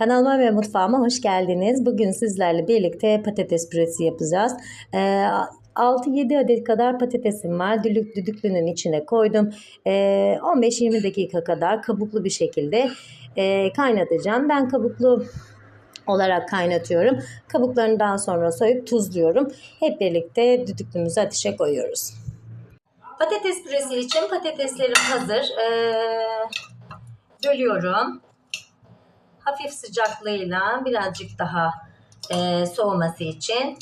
Kanalıma ve mutfağıma hoş geldiniz. Bugün sizlerle birlikte patates püresi yapacağız. Ee, 6-7 adet kadar patatesim var. Düdük, düdüklünün içine koydum. Ee, 15-20 dakika kadar kabuklu bir şekilde e, kaynatacağım. Ben kabuklu olarak kaynatıyorum. Kabuklarını daha sonra soyup tuzluyorum. Hep birlikte düdüklümüzü ateşe koyuyoruz. Patates püresi için patateslerim hazır. Ee, bölüyorum. Hafif sıcaklığıyla birazcık daha e, soğuması için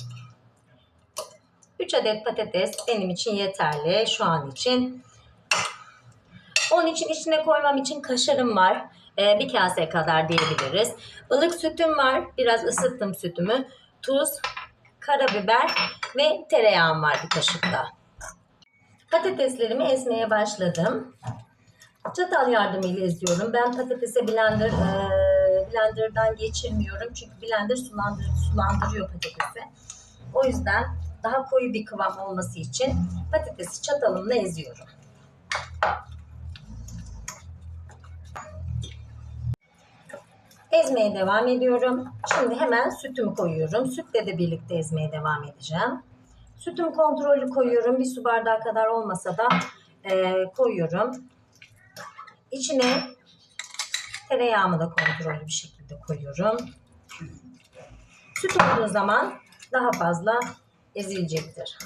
3 adet patates benim için yeterli şu an için. Onun için içine koymam için kaşarım var. Ee, bir kase kadar diyebiliriz. Ilık sütüm var. Biraz ısıttım sütümü. Tuz, karabiber ve tereyağım var bir kaşık da. Patateslerimi ezmeye başladım. Çatal yardımıyla eziyorum. Ben patatese blender, e, blenderdan geçirmiyorum. Çünkü blender sulandır, sulandırıyor patatesi. O yüzden daha koyu bir kıvam olması için patatesi çatalımla eziyorum. Ezmeye devam ediyorum. Şimdi hemen sütümü koyuyorum. Sütle de birlikte ezmeye devam edeceğim. Sütüm kontrollü koyuyorum. Bir su bardağı kadar olmasa da e, koyuyorum. İçine tereyağımı da kontrollü bir şekilde koyuyorum. Süt olduğu zaman daha fazla ezilecektir.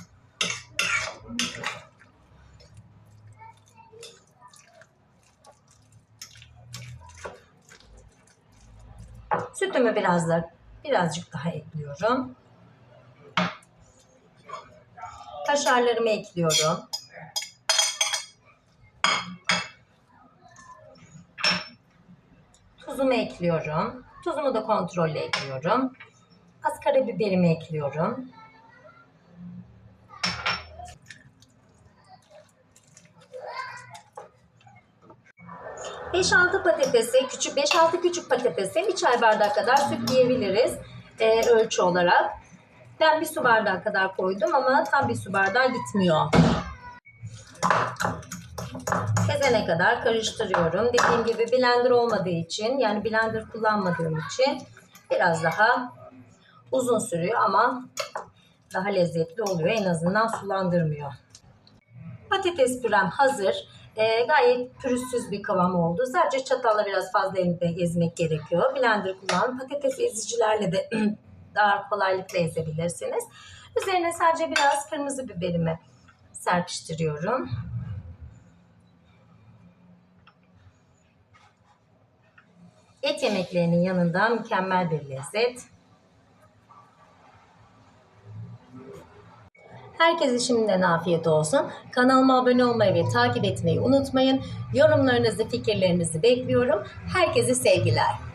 Sütümü biraz da birazcık daha ekliyorum. Kaşarlarımı ekliyorum. Tuzumu ekliyorum. Tuzumu da kontrollü ekliyorum. Az karabiberimi ekliyorum. Beş altı patatesi, küçük 5-6 küçük patatese bir çay bardağı kadar süt diyebiliriz e, ölçü olarak. Ben bir su bardağı kadar koydum ama tam bir su bardağı gitmiyor. Ezene kadar karıştırıyorum. Dediğim gibi blender olmadığı için yani blender kullanmadığım için biraz daha uzun sürüyor ama daha lezzetli oluyor. En azından sulandırmıyor. Patates pürem hazır. Ee, gayet pürüzsüz bir kıvam oldu. Sadece çatalla biraz fazla ezmek gerekiyor. Blender kullanın. Patates ezicilerle de daha kolaylıkla ezebilirsiniz. Üzerine sadece biraz kırmızı biberimi serpiştiriyorum. Et yemeklerinin yanında mükemmel bir lezzet. Herkese şimdiden afiyet olsun. Kanalıma abone olmayı ve takip etmeyi unutmayın. Yorumlarınızı, fikirlerinizi bekliyorum. Herkese sevgiler.